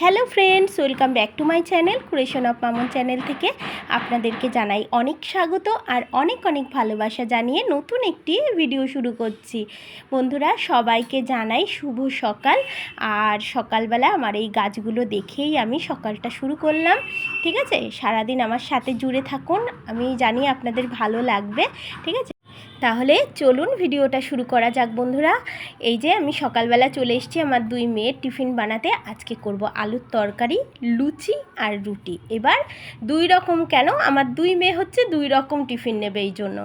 Hello friends, welcome back to my channel creation of Mamon channel থেকে আপনাদেরকে জানাই অনেক স্বাগত আর অনেক অনেক ভালোবাসা জানিয়ে নতুন একটি ভিডিও শুরু করছি। বন্ধুরা, সবাইকে জানাই শুভ সকাল আর সকালবেলা আমার এই গাছগুলো দেখেই আমি সকালটা শুরু করলাম। ঠিক আছে? সারাদিন আমার সাথে জুড়ে থাকুন, আমি জানি আপনাদের ভালো লাগবে। ঠিক আছে? তাহলে চলুন ভিডিওটা শুরু করা যাক বন্ধুরা। এই যে আমি সকালবেলা চলে এসেছি আমার দুই মেয়ের টিফিন বানাতে। আজকে করব আলুর তরকারি, লুচি আর রুটি। এবার দুই রকম কেন? আমার দুই মেয়ে হচ্ছে দুই রকম টিফিন নেবে এই জন্য।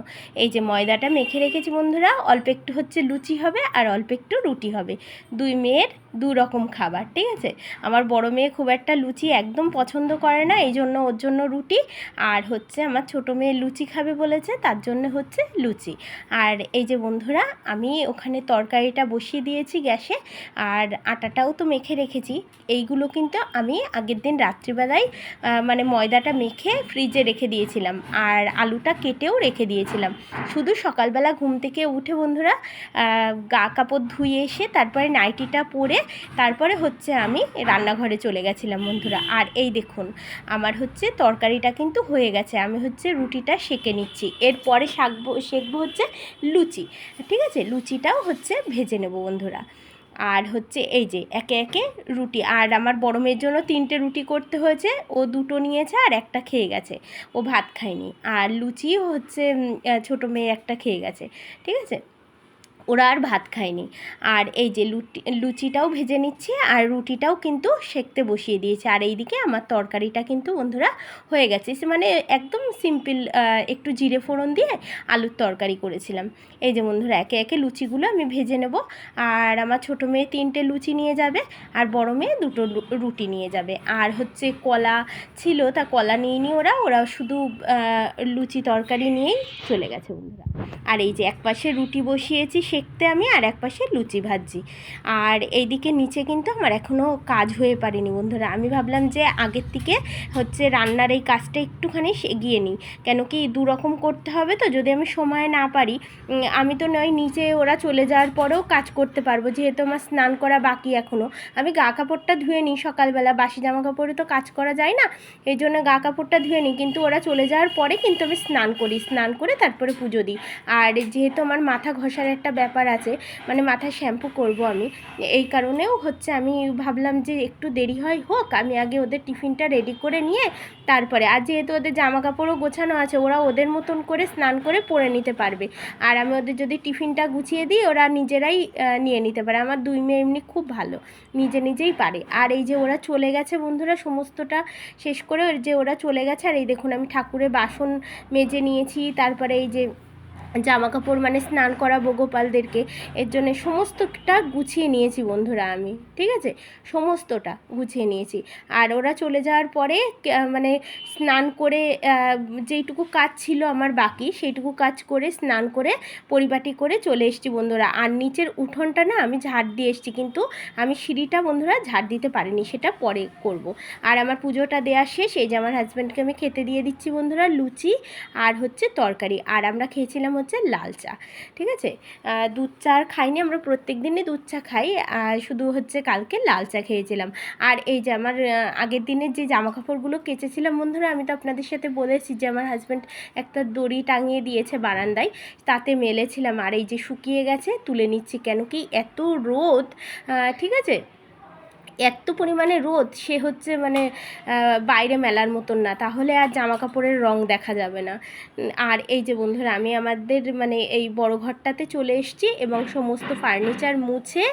এই যে ময়দাটা মেখে রেখেছি বন্ধুরা, অল্প একটু হচ্ছে লুচি হবে আর অল্প একটু রুটি হবে। দুই মেয়ের দু রকম খাবার, ঠিক আছে? আমার বড় মেয়ে খুব একটা লুচি একদম পছন্দ করে না, এই জন্য ওর জন্য রুটি। আর হচ্ছে আমার ছোটো মেয়ে লুচি খাবে বলেছে, তার জন্য হচ্ছে লুচি। আর এই যে বন্ধুরা, আমি ওখানে তরকারিটা বসিয়ে দিয়েছি গ্যাসে, আর আটাটাও তো মেখে রেখেছি। এইগুলো কিন্তু আমি আগের দিন রাত্রিবেলায় মানে ময়দাটা মেখে ফ্রিজে রেখে দিয়েছিলাম। আর আলুটা কেটেও রেখে দিয়েছিলাম। শুধু সকালবেলা ঘুম থেকে উঠে বন্ধুরা গা কাপড় ধুয়ে এসে তারপরে নাইটিটা পরে তারপরে হচ্ছে আমি রান্নাঘরে চলে গেছিলাম বন্ধুরা। আর এই দেখুন, আমার হচ্ছে তরকারিটা কিন্তু হয়ে গেছে। আমি হচ্ছে রুটিটা সেকে নিচ্ছি। এরপরে শাকবো, সেকবো হচ্ছে লুচি। ঠিক আছে? লুচিটাও হচ্ছে ভেজে নেব বন্ধুরা। আর হচ্ছে এই যে একে একে রুটি, আর আমার বড় মেয়ের জন্য তিনটে রুটি করতে হয়েছে। ও দুটো নিয়েছে আর একটা খেয়ে গেছে। ও ভাত খায়নি। আর লুচিও হচ্ছে ছোটো মেয়ে একটা খেয়ে গেছে। ঠিক আছে? ওরা আর ভাত খায়নি। আর এই যে লুটি, লুচিটাও ভেজে নিচ্ছি আর রুটিটাও কিন্তু সেকতে বসিয়ে দিয়েছে। আর এইদিকে আমার তরকারিটা কিন্তু বন্ধুরা হয়ে গেছে। মানে একদম সিম্পল একটু জিরে ফোড়ন দিয়ে আলুর তরকারি করেছিলাম। এই যে বন্ধুরা, একে একে লুচিগুলো আমি ভেজে নেব। আর আমার ছোটো মেয়ে তিনটে লুচি নিয়ে যাবে আর বড় মেয়ে দুটো রুটি নিয়ে যাবে। আর হচ্ছে কলা ছিল, তা কলা নিয়ে নি ওরা। ওরা শুধু লুচি তরকারি নিয়েই চলে গেছে বন্ধুরা। আর এই যে এক পাশে রুটি বসিয়েছি সেকতে আমি আর এক পাশে লুচি ভাজছি। আর এইদিকে নিচে কিন্তু আমার এখনও কাজ হয়ে পারেনি বন্ধুরা। আমি ভাবলাম যে আগের থেকে হচ্ছে রান্নার এই কাজটা একটুখানি এগিয়ে নিই। কেন কি দু রকম করতে হবে তো যদি আমি সময় না পারি আমি তো নয়, নিচে ওরা চলে যাওয়ার পরেও কাজ করতে পারব। যেহেতু আমার স্নান করা বাকি এখনও আমি গা কাপড়টা ধুয়ে নিই সকালবেলা। বাসি জামা কাপড়ে তো কাজ করা যায় না। এই জন্য গা কাপড়টা ধুয়ে নিই। কিন্তু ওরা চলে যাওয়ার পরে কিন্তু আমি স্নান করি। স্নান করে তারপরে পুজো দিই। আর যেহেতু আমার মাথা ঘষার একটা ব্যাপার আছে মানে মাথায় শ্যাম্পু করব আমি। এই কারণেও হচ্ছে আমি ভাবলাম যে একটু দেরি হয় হোক, আমি আগে ওদের টিফিনটা রেডি করে নিয়ে তারপরে, আর যেহেতু ওদের জামা কাপড়ও গোছানো আছে, ওরা ওদের মতন করে স্নান করে পরে নিতে পারবে। আর আমি ওদের যদি টিফিনটা গুছিয়ে দিই, ওরা নিজেরাই নিয়ে নিতে পারে। আমার দুই মেয়ে এমনি খুব ভালো, নিজে নিজেই পারে। আর এই যে ওরা চলে গেছে বন্ধুরা, সমস্তটা শেষ করে যে ওরা চলে গেছে। আর এই দেখুন আমি ঠাকুরের বাসন মেজে নিয়েছি, তারপরে এই যে জামা কাপড় মানে স্নান করাবো গোপালদেরকে, এর জন্য সমস্তটা গুছিয়ে নিয়েছি বন্ধুরা আমি, ঠিক আছে? সমস্তটা গুছিয়ে নিয়েছি। আর ওরা চলে যাওয়ার পরে মানে স্নান করে যেইটুকু কাজ ছিল আমার বাকি, সেইটুকু কাজ করে স্নান করে পরিপাটি করে চলে এসেছি বন্ধুরা। আর নিচের উঠোনটা না আমি ঝাড় দিয়ে এসেছি, কিন্তু আমি সিঁড়িটা বন্ধুরা ঝাড় দিতে পারিনি, সেটা পরে করব। আর আমার পুজোটা দেওয়া শেষ, এই যে আমার হাজব্যান্ডকে আমি খেতে দিয়ে দিচ্ছি বন্ধুরা, লুচি আর হচ্ছে তরকারি। আর আমরা খেয়েছিলাম হচ্ছে লাল চা, ঠিক আছে? দুধ চা আর খাইনি, আমরা প্রত্যেক দিনই দুধ চা খাই আর শুধু হচ্ছে কালকে লাল চা খেয়েছিলাম। আর এই যে আমার আগের দিনের যে জামা কাপড়গুলো কেচেছিলাম, বন্ধুরা, আমি তো আপনাদের সাথে বলেছি যে আমার হাজব্যান্ড একটা দড়ি টাঙিয়ে দিয়েছে বারান্দায়, তাতে মেলেছিলাম। আর এই যে শুকিয়ে গেছে, তুলে নিচ্ছি কেন কি? এত রোদ ঠিক আছে? এত পরিমাণে রোদ, সে হচ্ছে মানে বাইরে মেলার মতন না। তাহলে আর জামা কাপড়ের রং দেখা যাবে না। আর এই যে বন্ধুরা, আমি আমাদের মানে এই বড় ঘরটাতে চলে এসেছি এবং সমস্ত ফার্নিচার মুছে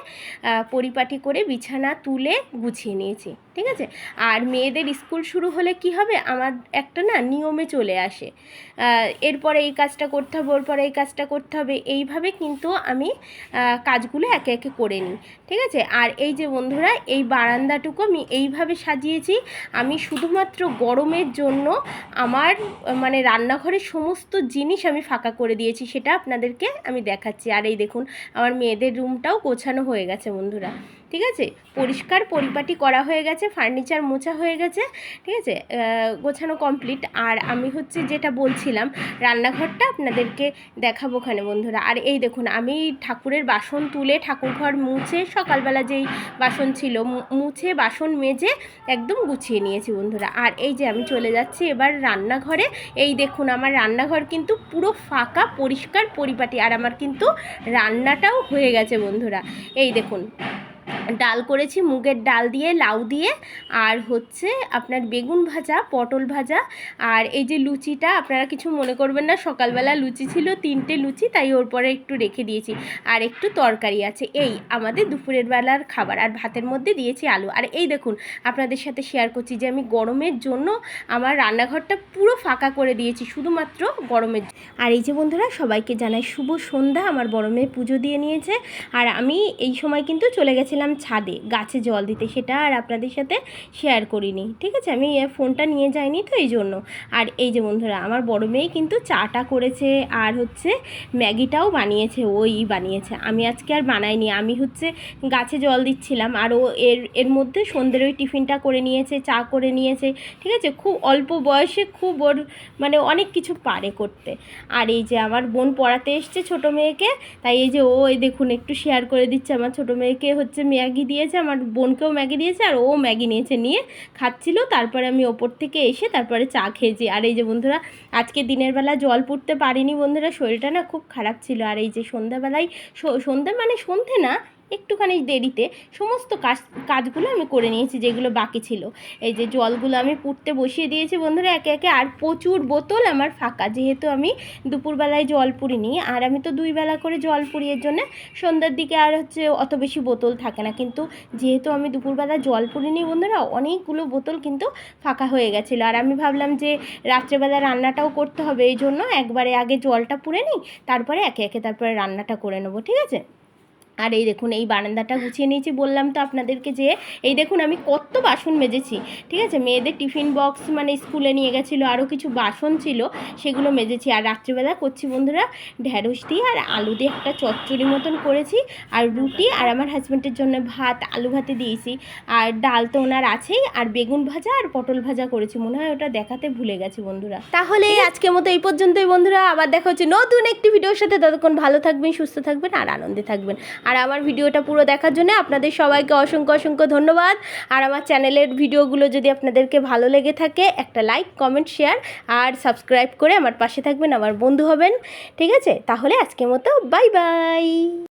পরিপাটি করে বিছানা তুলে গুছিয়ে নিয়েছি। ঠিক আছে? আর মেয়েদের স্কুল শুরু হলে কি হবে? আমার একটা না নিয়মে চলে আসে। এরপরে এই কাজটা করতে হবে ওর পরে এই কাজটা করতে হবে। এইভাবে কিন্তু আমি কাজগুলো একে একে করে নিই। ঠিক আছে? আর এই যে বন্ধুরা, এই বারান্দাটুকু আমি এইভাবে সাজিয়েছি। আমি শুধুমাত্র গরমের জন্য আমার মানে রান্নাঘরের সমস্ত জিনিস আমি ফাঁকা করে দিয়েছি। সেটা আপনাদেরকে আমি দেখাচ্ছি। আর এই দেখুন, আমার মেয়েদের রুমটাও গোছানো হয়ে গেছে বন্ধুরা। ঠিক আছে? পরিষ্কার পরিপাটি করা হয়ে গেছে ফার্নিচার মোছা হয়ে গেছে, ঠিক আছে? গোছানো কমপ্লিট আর আমি হচ্ছে যেটা বলছিলাম, রান্নাঘরটা আপনাদেরকে দেখাবো ওখানে বন্ধুরা। আর এই দেখুন, আমি ঠাকুরের বাসন তুলে ঠাকুর ঘর মুছে সকালবেলা যেই বাসন ছিল মুছে বাসন মেজে একদম গুছিয়ে নিয়েছি বন্ধুরা। আর এই যে আমি চলে যাচ্ছি এবার রান্নাঘরে। এই দেখুন, আমার রান্নাঘর কিন্তু পুরো ফাঁকা, পরিষ্কার, পরিপাটি। আর আমার কিন্তু রান্নাটাও হয়ে গেছে বন্ধুরা। এই দেখুন ডাল করেছি, মুগের ডাল দিয়ে, লাউ দিয়ে, আর হচ্ছে আপনার বেগুন ভাজা, পটল ভাজা, আর এই যে লুচিটা আপনারা কিছু মনে করবেন না, সকালবেলা লুচি ছিল, তিনটে লুচি, তাই ওর পরে একটু রেখে দিয়েছি, আর একটু তরকারি আছে, এই আমাদের দুপুরের বেলার খাবার, আর ভাতের মধ্যে দিয়েছি আলু, আর এই দেখুন, আপনাদের সাথে শেয়ার করছি যে আমি গরমের জন্য আমার রান্নাঘরটা পুরো ফাঁকা করে দিয়েছি, শুধুমাত্র গরমের আর এই যে বন্ধুরা, সবাইকে জানাই শুভ সন্ধ্যা, আমার বড় মেয়ে পুজো দিয়ে নিয়েছে, আর আমি এই সময় কিন্তু চলে গেছিলাম ছাদে, গাছে জল দিতে, সেটা আর আপনাদের সাথে শেয়ার করিনি, ঠিক আছে? আমি ফোনটা নিয়ে যাইনি তো এই জন্য। আর এই যে বন্ধুরা, আমার বড় মেয়ে কিন্তু চাটা করেছে আর হচ্ছে ম্যাগিটাও বানিয়েছে, ওই বানিয়েছে। আমি আজকে আর বানাইনি, আমি হচ্ছে গাছে জল দিচ্ছিলাম আর ও এর এর মধ্যে সন্ধ্যের ওই টিফিনটা করে নিয়েছে, চা করে নিয়েছে, ঠিক আছে? খুব অল্প বয়সে খুব ওর মানে অনেক কিছু পারে করতে। আর এই যে আমার বোন পড়াতে এসছে ছোট মেয়েকে, তাই এই যে ও, এই দেখুন, একটু শেয়ার করে দিচ্ছে। আমার ছোট মেয়েকে হচ্ছে ম্যাগি দিয়েছে, আমার বোনকেও ম্যাগি দিয়েছে, আর ও ম্যাগি নিয়েছে, নিয়ে খাচ্ছিল। তারপরে আমি ওপর থেকে এসে তারপরে চা খেয়েছি। আর এই যে বন্ধুরা, আজকে দিনের বেলা জল পড়তে পারিনি বন্ধুরা, শরীরটা না খুব খারাপ ছিল। আর এই যে সন্ধ্যাবেলায় সন্ধ্যে মানে সন্ধে না একটুখানি দেরিতে সমস্ত কাজ, কাজগুলো আমি করে নিয়েছি যেগুলো বাকি ছিল। এই যে জলগুলো আমি পুড়তে বসিয়ে দিয়েছি বন্ধুরা, একে একে, আর প্রচুর বোতল আমার ফাঁকা। যেহেতু আমি দুপুরবেলায় জল পুরিনি, আর আমি তো দুই বেলা করে জল পুরিয়ের জন্য সন্ধ্যার দিকে আর হচ্ছে অত বেশি বোতল থাকে না। কিন্তু যেহেতু আমি দুপুরবেলা জল পুরিনি বন্ধুরা, অনেকগুলো বোতল কিন্তু ফাঁকা হয়ে গেছিল। আর আমি ভাবলাম যে রাত্রেবেলা রান্নাটাও করতে হবে, এই জন্য একবারে আগে জলটা পুড়ে নিই, তারপরে একে একে তারপরে রান্নাটা করে নেব, ঠিক আছে? আর এই দেখুন এই বারান্দাটা গুছিয়ে নিয়েছি। বললাম তো আপনাদেরকে যে এই দেখুন আমি কত বাসন মেজেছি ঠিক আছে? মেয়েদের টিফিন বক্স মানে স্কুলে নিয়ে গেছিল আরও কিছু বাসন ছিল সেগুলো মেজেছি। আর রাত্রিবেলা করছি বন্ধুরা ঢ্যাঁড়স দিয়ে আর আলু দিয়ে একটা চচ্চড়ি মতন করেছি আর রুটি আর আমার হাজব্যান্ডের জন্য ভাত আলু ভাতে দিয়েছি। আর ডাল তো ওনার আছেই আর বেগুন ভাজা আর পটল ভাজা করেছি। মনে হয় ওটা দেখাতে ভুলে গেছি বন্ধুরা। তাহলে আজকের মতো এই পর্যন্তই বন্ধুরা। আবার দেখা হচ্ছে নতুন একটি ভিডিওর সাথে। ততক্ষণ ভালো থাকবেন সুস্থ থাকবেন আর আনন্দে থাকবেন। আর আমার ভিডিওটা পুরো দেখার জন্য আপনাদের সবাইকে অসংখ্য অসংখ্য ধন্যবাদ। আর আমার চ্যানেলের ভিডিওগুলো যদি আপনাদেরকে ভালো লেগে থাকে, একটা লাইক, কমেন্ট, শেয়ার আর সাবস্ক্রাইব করে আমার পাশে থাকবেন, আমার বন্ধু হবেন। ঠিক আছে? তাহলে আজকের মতো বাই বাই।